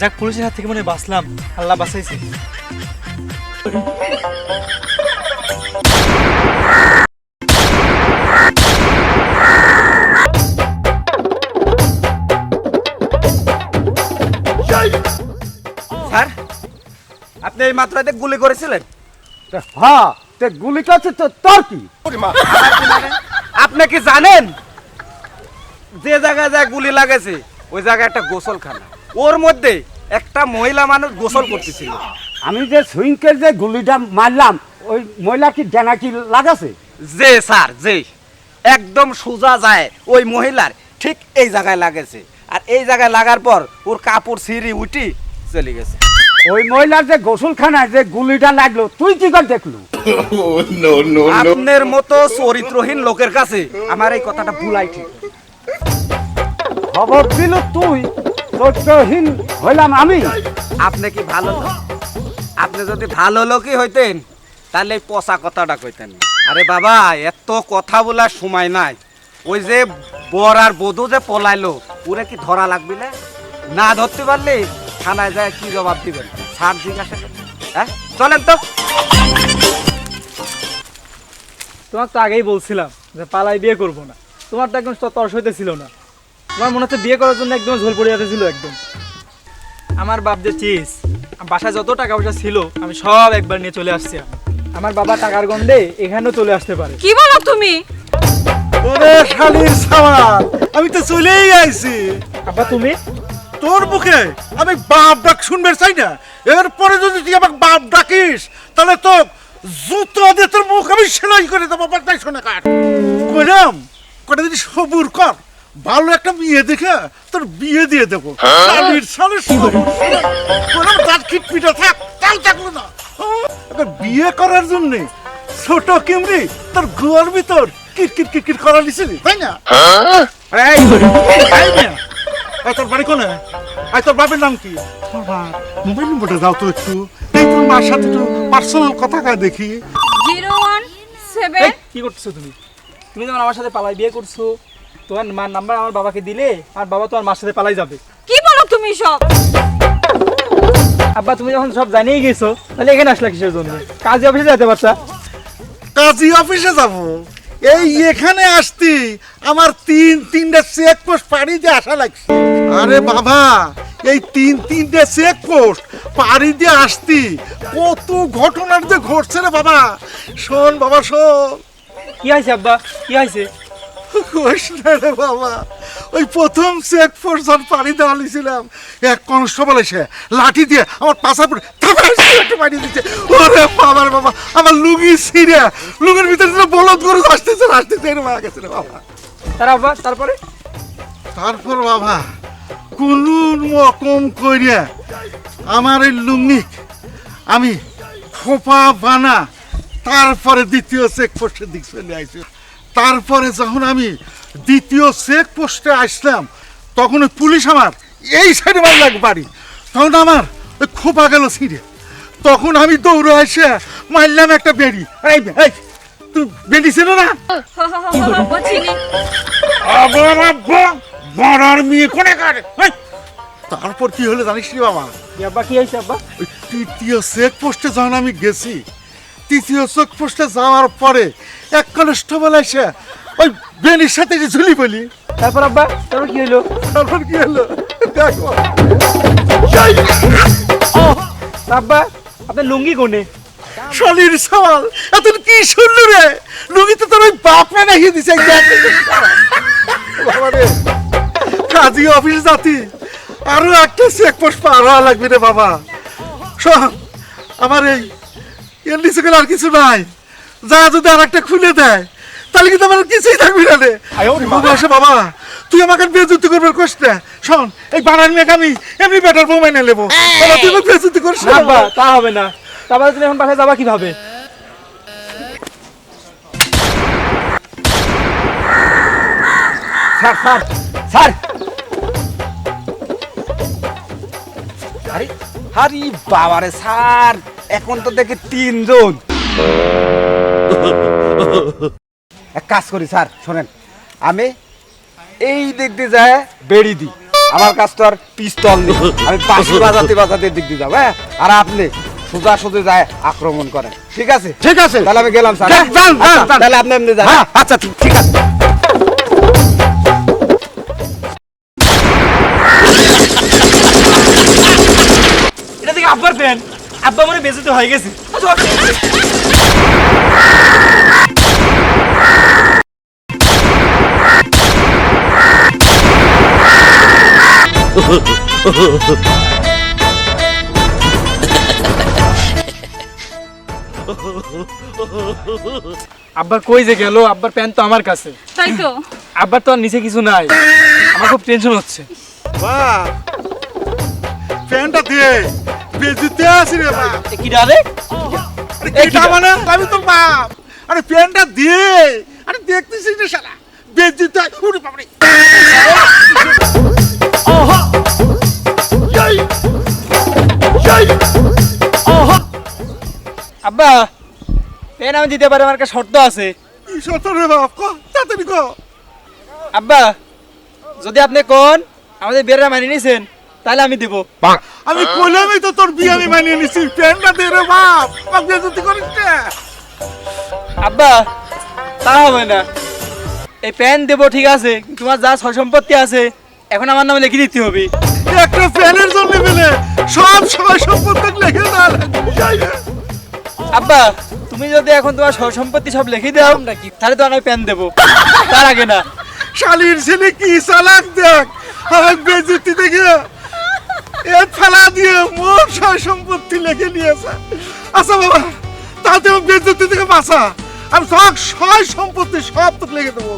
যাক পুলিশের হাত থেকে মনে বাঁচলাম। আল্লাহ বাঁচাইছে। স্যার আপনি এই মাত্র এতে গুলি করেছিলেন? হ্যাঁ তে গুলি করছে তো তোর কি? আপনি কি জানেন? যে জায়গায় যায় গুলি লাগেছে ওই জায়গায় একটা গোসলখানা। ওর মধ্যে একটা মহিলা মানুষ গোসল করতেছিল। আমি যে সুইংকের যে গুলিটা মারলাম ওই মহিলা কি জানা কি লাগাছে? যে স্যার যে। একদম সোজা যায় ওই মহিলার ঠিক এই জায়গায় লাগেছে। আর এই জায়গায় লাগার পর ওর কাপড় সিঁড়ি উঠি চলে গেছে। ওই মহিলার যে গোসলখানায় যে গুলিটা লাগল তুই কি করে দেখলু? আপনার মতো চরিত্রহীন লোকের কাছে আমার এই কথাটা ভুলাই ঠিক। খবর দিল তুই। চরিত্রহীন হইলাম আমি। আপনি কি ভালো লোক? আপনি যদি ভালো লোকই হইতেন তাহলে এই পচা কথাটা কইতেন। না। আরে বাবা এত কথা বলার সময় নাই। ওই যে বর আর বধূ যে পলাইলো ওরে কি ধরা লাগবে না? না ধরতে পারলে থানায় যায় কি জবাব দিবেন? সার জিজ্ঞাসা। হ্যাঁ? চলেন তো। তোমার তো আগেই বলছিলাম যে পালাই বিয়ে করব না। তোমার তো একদম তর্স হইতে ছিল না। তোমার মনে হচ্ছে বিয়ে করার জন্য একদম ঝোল পড়ে ছিল একদম। আমার বাপ যে চিজ বাসায় যত টাকা পয়সা ছিল আমি সব একবার নিয়ে চলে আসছি আমার বাবা টাকার গন্ধে এখানেও চলে আসতে পারে। কি বলো তুমি? ওরে শালির সাওয়াল আমি তো চলেই আইছি। আব্বা তুমি? তোর মুখে আমি বাপ ডাক শুনবে চাই না। এরপরে যদি তুই আমাকে বাপ ডাকিস তাহলে তো জুতো দিয়ে তোর মুখ আমি সেলাই করে দেবো বাটাই শোনে কাট কইলাম কটা যদি সবুর কর। ভালো একটা মেয়ে দেখে তোর বিয়ে দিয়ে দেবো। তার খিটপিটা থাক তাও থাকল না। একটা বিয়ে করার জন্য ছোট কেমরি তোর গুয়ার ভিতর কিট কিট কিট কিট করা দিছিলি তাই না? এই এই তোর বাড়ি কোনে? এই তোর বাপের নাম কি? তোর বাপ মোবাইল নম্বরটা দাও তো একটু। এই তোর মার সাথে একটু পার্সোনাল কথা কয় দেখি। জিরো ওয়ান সেভেন কি করতেছো তুমি? তুমি যখন আমার সাথে পালাই বিয়ে করছ। তোমার মার নাম্বার আমার বাবাকে দিলে আর বাবা তোমার মার সাথে পালাই যাবে। কি বলো তুমি সব? আব্বা তুমি যখন সব জানিয়ে গেছো তাহলে এখানে আসলা কিসের জন্য? কাজে অফিসে যেতে পারছা কাজী অফিসে যাব। এই এখানে আসতি আমার তিন তিনটা চেক পোস্ট পাড়ি দিয়ে আসা লাগছে। আরে বাবা এই তিন তিনটে চেক পোস্ট পাড়ি দিয়ে আসতি কত ঘটনার যে ঘটছে রে বাবা। শোন বাবা শোন। কি হয়েছে আব্বা? কি হয়েছে? রে বাবা ওই প্রথম চেক দেওয়া লিছিলাম এক কনস্টেবল এসে লাঠি দিয়ে আমার পাশা পড়ে করে দিচ্ছে। ওরে বাবার বাবা আমার লুঙ্গি ছিঁড়ে লুঙ্গির ভিতরে যেন বলদ করে আসতেছে আসতেছে গেছে বাবা। তার তারপরে? তারপর বাবা কোনো রকম কইরা আমার এই লুঙ্গি আমি খোপা বানা তারপরে দ্বিতীয় চেক ফোর্সের দিক চলে আসি তারপরে যখন আমি দ্বিতীয় চেক পোস্টে আসলাম তখন ওই পুলিশ আমার এই সাইডে মারলাম বাড়ি। তখন আমার ওই খোপা গেল ছিঁড়ে। তখন আমি দৌড়ে এসে মারলাম একটা বেড়ি। এই এই তুই বেড়ি ছিল না? বড়ার মেয়ে কোনে কাটে হেই! তারপর কি হলো জানিস রে বাবা? আব্বা কি হয়েছে আব্বা? তৃতীয় চেক পোস্টে যখন আমি গেছি তৃতীয় চোখ পোস্টে যাওয়ার পরে এক কনস্টেবল এসে ওই বেনির সাথে যে ঝুলি বলি। তারপর আব্বা তারপর কি হলো? তারপর কি হলো? দেখো। আব্বা আপনার লুঙ্গি কোনে? শলির সওয়াল এত কি শুনলু রে? লুঙ্গি তো তোর ওই বাপ না রেখে দিছে কাজী অফিস জাতি আরও একটা চেক পোস্ট পার হওয়া লাগবে রে বাবা। শোন আমার এই এর নিচে গেলে আর কিছু নাই। যা যদি আর একটা খুলে দেয় তাহলে কিন্তু আমার কিছুই থাকবি না রে। বাবা। এসে বাবা। তুই আমাকে বেজুতি করবার না। শোন এই বানার মেয়েকে আমি এমনি বেটার বউ মেনে নেব। বাবা তুই আমাকে বেজুতি করিস না। তা হবে না। তারপরে তুমি এখন বাসায় যাবা কীভাবে? Sir sir sir! আরে হারি বাবারে স্যার! এখন তো দেখি তিনজন। এক কাজ করি স্যার শোনেন। আমি এই দিক দিয়ে যায় বেড়ি দিই। আমার কাছে তো আর পিস্তল নেই। আমি বাঁশি বাজাতে বাজাতে দিক দিয়ে যাব হ্যাঁ? আর আপনি সোজা সোজা যায় আক্রমণ করেন। ঠিক আছে? ঠিক আছে। তাহলে আমি গেলাম স্যার। আচ্ছা। তাহলে আপনি এমনি যান। হ্যাঁ। আচ্ছা ঠিক ঠিক আছে। এটা থেকে আব্বার প্যান আব্বা মনে বেঁচে তো হয়ে গেছে। আব্বা কই যে গেল? আব্বার প্যান তো আমার কাছে। তাই তো। আব্বার তো আর নিচে কিছু নাই। আমার খুব টেনশন হচ্ছে। বাপ ফ্যানটা দিয়ে। বেজিতে আসি রে বাপ কি ডালে এটা মানে? আমি তোর বাপ আরে ফ্যানটা দিয়ে আরে দেখতেছিস না শালা। বেজিতে উড়ে বাপরে আব্বা প্যান আমি দিতে পারি আমার একটা শর্ত আছে। সত রে বাপ? ক তাড়াতাড়ি ক। আব্বা যদি আপনি কোন আমাদের বিয়েটা মানিয়ে নিছেন। তাহলে আমি দিব। আমি কইলামই তো তোর বিয়ে আমি মানিয়ে নিছি। ফ্যানটা দে রে বাপ। বাপ বেজিতে করিস না আব্বা তা হবে না। এই প্যান দেবো ঠিক আছে তোমার যা সয় সম্পত্তি আছে এখন আমার নামে লিখে দিতে হবে। একটা ফ্যানের জন্য মিলে সব সময় সম্পত্তি লেগে না আব্বা তুমি যদি এখন তোমার সয় সম্পত্তি সব লিখে দাও তাহলে তো আমি প্যান দেবো। তার আগে না। শালির ছেলে কি চালাক দেখ? আমার বেজুতি দেখে এ ফেলা দিয়ে মোর সয় সম্পত্তি লেখে নিয়েছে। আচ্ছা বাবা তাতে বেজুতি থেকে বাঁচা। আমি সব সয় সম্পত্তি সব তো লিখে দেবো।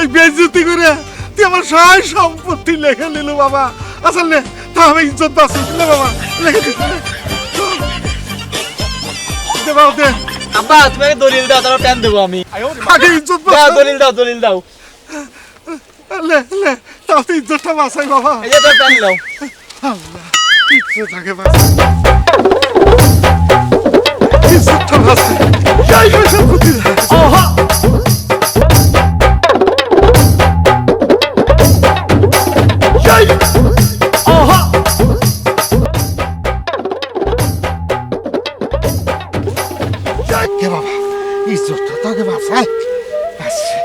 এই বেজুতি করে তুই আমার সয় সম্পত্তি লিখে নিল বাবা। আসলে তা আমি ইজ্জত বাঁচি লে বাবা লিখে দিতে দে বাবা দে। আব্বা তুমি আগে দলিল দাও তারপর প্যান দেবো আমি। আগে ইজ্জত দাও দলিল দাও দলিল দাও। লে লে তাও তো ইজ্জতটা বাঁচাই বাবা। এই যে তোর প্যান দাও। ইচ্ছে থাকে বাস ইজ্জতটা বাঁচাই যাই হোক সম্পত্তি যাই যাই কে বাবা ইজ্জতটা তাকে বাঁচাই বাঁচছে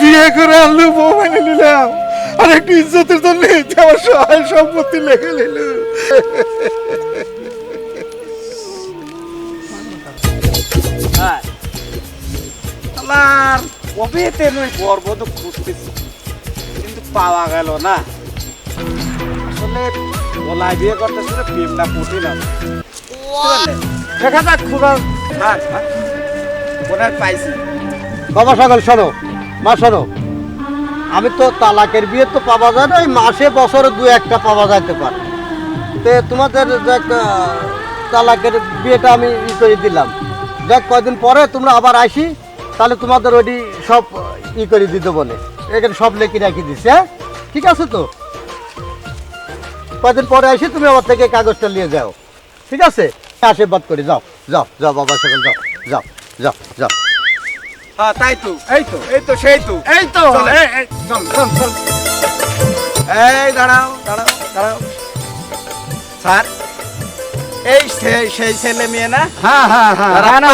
বিয়ে করে আনলু বউ মেনে নিলাম আর একটু ইজ্জতের জন্য আমার সহায় সম্পত্তি লেখে নিল। আমার কবেতে নয় গর্ব তো খুঁজতেছি। কিন্তু পাওয়া গেল না। আসলে গলায় বিয়ে করতেছিল প্রেমটা কঠিন আছে দেখা যাক খুদা হ্যাঁ পাইছি। বাবা সকল শোনো। মা শোনো। আমি তো তালাকের বিয়ে তো পাওয়া যায় না মাসে, বছরে দু একটা পাওয়া যাইতে পারে। তো তোমাদের তালাকের বিয়েটা আমি ই করে দিলাম। দেখ, কয়দিন পরে তোমরা আবার আসি, তাহলে তোমাদের ওইটি সব ই করে দিতে বলে। এখানে সব লেখি রাখি দিস হ্যাঁ? ঠিক আছে তো? কয়দিন পরে আসি, তুমি আমার থেকে কাগজটা নিয়ে যাও। ঠিক আছে? আশীর্বাদ করি, যাও যাও যাও, বাবা, সকল যাও যাও যাও যাও। তাই তো। এই তো। এই তো সেই তো। এই তো। এই, দাঁড়াও দাঁড়াও দাঁড়াও। স্যার এই সেই ছেলে মেয়ে না? হ্যাঁ হ্যাঁ হ্যাঁ।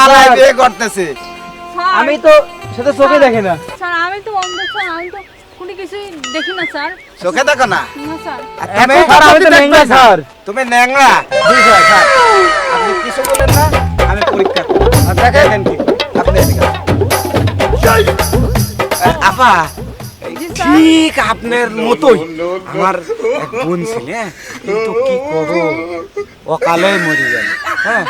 স্যার। বিয়ে করতেছে। আমি তো সেটা চোখে দেখে না। স্যার আমি তো অন্ধ স্যার। আমি তো কোনো কিছুই দেখি না স্যার। চোখে দেখো না? না স্যার। আর তুমি স্যার, আমি তো ন্যাংরা, স্যার। তুমি ন্যাংরা জি স্যার? স্যার আপনি কিছু বলেন না আমি পরীক্ষা আর দেখেন কি। আপা। ঠিক আপনার মতোই। আমার এক বোন ছিল হ্যাঁ? কিন্তু কি করব? অকালে মরে গেল হ্যাঁ?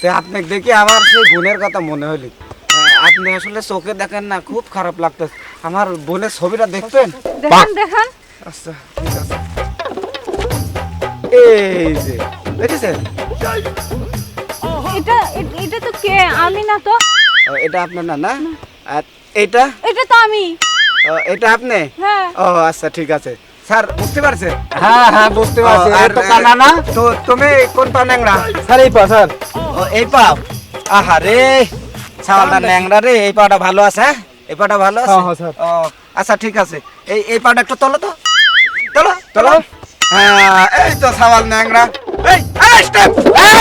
তো আপনাকে দেখে আমার সেই বোনের কথা মনে হলি। হ্যাঁ, আপনি আসলে চোখে দেখেন না খুব খারাপ লাগতেছে। আমার বোনের ছবিটা দেখবেন? দেখান দেখান। আচ্ছা ঠিক আছে এই যে দেখেছেন? এটা এটা তো কে? আমি না তো। এটা আপনার না না। আর এটা? এটা তো আমি। এটা আপনি? হ্যাঁ। ও আচ্ছা ঠিক আছে। স্যার বুঝতে পারছেন হ্যাঁ হ্যাঁ বুঝতে পারছি। আর, তো কানা না? তো তুমি কোন পা ন্যাংরা স্যার এই পা স্যার। ও এই পাও আহা রে। ছাওয়ালটা ন্যাংরা রে এই পাটা ভালো আছে হ্যাঁ? এই পাটা ভালো আছে? হ্যাঁ, হ্যাঁ, স্যার। ও আচ্ছা ঠিক আছে। এই এই পাটা একটু তোলো তো। তোলো চলো হ্যাঁ এই তো সাওয়াল ন্যাংরা এই এই স্টেপ! এই!